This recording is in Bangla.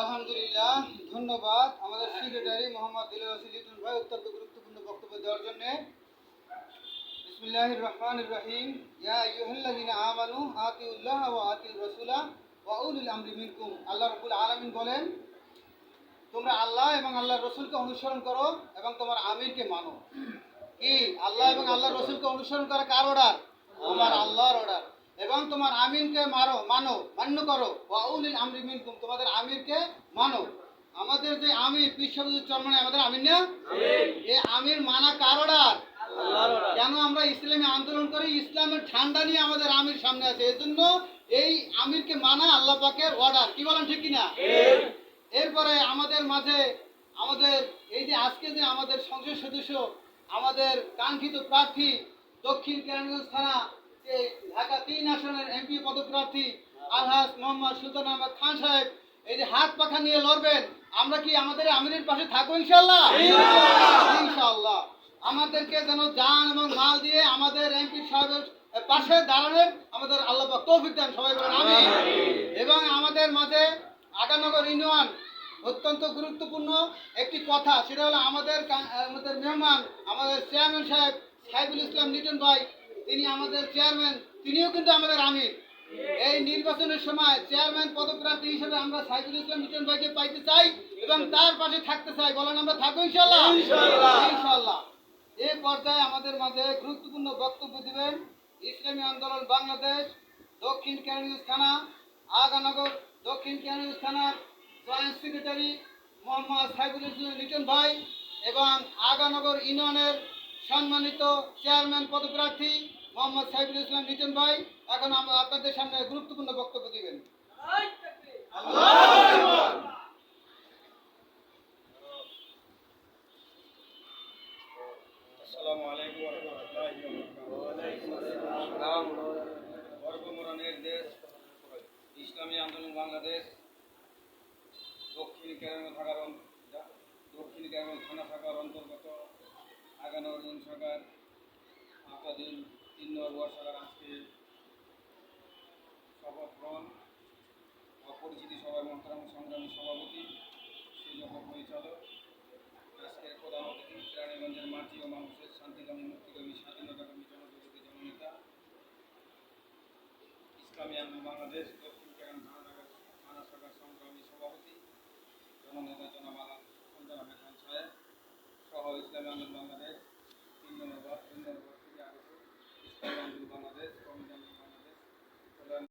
আলহামদুলিল্লাহ, ধন্যবাদ। আমাদের সেক্রেটারি মোহাম্মদ দিল লিটন ভাই অত্যন্ত গুরুত্বপূর্ণ বক্তব্য দেওয়ার জন্য। বিসমিল্লাহির রহমানির রহিম। ইয়া আইয়ুহাল্লাযিনা আমানু আতিউল্লাহ ওয়া আতিউর রাসূলা ওয়া উলিল আমরি মিনকুম। আল্লাহ রাব্বুল আলামিন বলেন, তোমরা আল্লাহ এবং আল্লাহর রসুলকে অনুসরণ করো এবং তোমার আমিরকে মানো। কি? আল্লাহ এবং আল্লাহর রসুলকে অনুসরণ করা কার অর্ডার আমার আল্লাহর অর্ডার এবং তোমার আমিনকে মারো মানো মান্য করো। ওয়াউলিল আমরি মিনকুম তোমাদের আমিরকে মানো। আমাদের যে আমির বিশ্ববিদ্যালয় চরমানে আমাদের আমির না? এই আমির মানা কার অর্ডার কেন আমরা ইসলামী আন্দোলন করি? ইসলামের ঠান্ডা নিয়ে আমাদের আমির সামনে আছে। এই জন্য এই আমিরকে মানা আল্লাহ পাকের অর্ডার কি বলেন ঠিক কিনা? এরপরে আমাদের মাঝে আমাদের এই যে আজকে যে আমাদের সংসদ সদস্য আমাদের কাঙ্ক্ষিত প্রার্থী দক্ষিণ কেরানীগঞ্জ থানা যে ঢাকা তিন আসনের এমপি পদপ্রার্থী আলহাজ মোহাম্মদ সুলতান আহমদ খান সাহেব এই যে হাত পাখা নিয়ে লড়বেন আমরা কি আমাদের আমিরের পাশে থাকব ইনশাল্লাহ ইনশাল্লাহ আমাদেরকে যেন জান এবং মাল দিয়ে আমাদের এমপি সাহেবের পাশে দাঁড়ানোর আমাদের আল্লাহ তৌফিক দেন সবাই বলেন আমিন। এবং আমাদের মাঝে আগানগর ইউনিয়ন অত্যন্ত গুরুত্বপূর্ণ একটি কথা সেটা হলো আমাদের আমাদের মেহমান আমাদের চেয়ারম্যান সাহেব সাইবুল ইসলাম লিটন ভাই তিনি আমাদের চেয়ারম্যান তিনিও কিন্তু আমাদের আমির। এই নির্বাচনের সময় চেয়ারম্যান পদপ্রার্থী হিসেবে আমরা সাইবুল ইসলাম লিটন ভাইকে পাইতে চাই এবং তার পাশে থাকতে চাই। বলেন আমরা থাকব ইনশাল্লাহ ইনশাল্লাহ এই পর্যায়ে আমাদের মাঝে গুরুত্বপূর্ণ বক্তব্য দিবেন ইসলামী আন্দোলন বাংলাদেশ দক্ষিণ কেরানীগঞ্জ থানা আগানগর দক্ষিণ কেরানীগঞ্জ থানার জয়েন্ট সেক্রেটারি মোহাম্মদ সাইবুল ইসলাম লিটন ভাই এবং আগানগর ইউনিয়নের সম্মানিত চেয়ারম্যান পদপ্রার্থী মোহাম্মদ সাইবুল ইসলাম লিটন ভাই, এখন আমরা আপনাদের সামনে গুরুত্বপূর্ণ বক্তব্য দিবেন। আসসালামু আলাইকুম দেশ, ইসলামী আন্দোলন বাংলাদেশ, দক্ষিণ কেরানীগঞ্জ থাকার দক্ষিণ কেরানীগঞ্জ থানা শাখার অন্তর্গত আগানোর ইউনিয়ন শাখার ওয়ার্ড শাখার আজকে শপথ গ্রহণ অপরিচিতি সভায় মহতারাম সংগ্রামী সভাপতি সুযোগ্য পরিচালক আজকের প্রধান অতিথি, কেরানীগঞ্জের মাটি ও মানুষের শান্তিকামী, মুক্তিকামী, স্বাধীনতাকামী জনযোগী জননেতা, ইসলামী আন্দোলন, বাংলাদেশ, দক্ষিণ কেরান শাখার থানা শাখার সংগ্রামী সভাপতি, জননেতা জনাব আলাম আহমেদ খান সাহেব, সহ ইসলামী আন্দোলন, বাংলাদেশ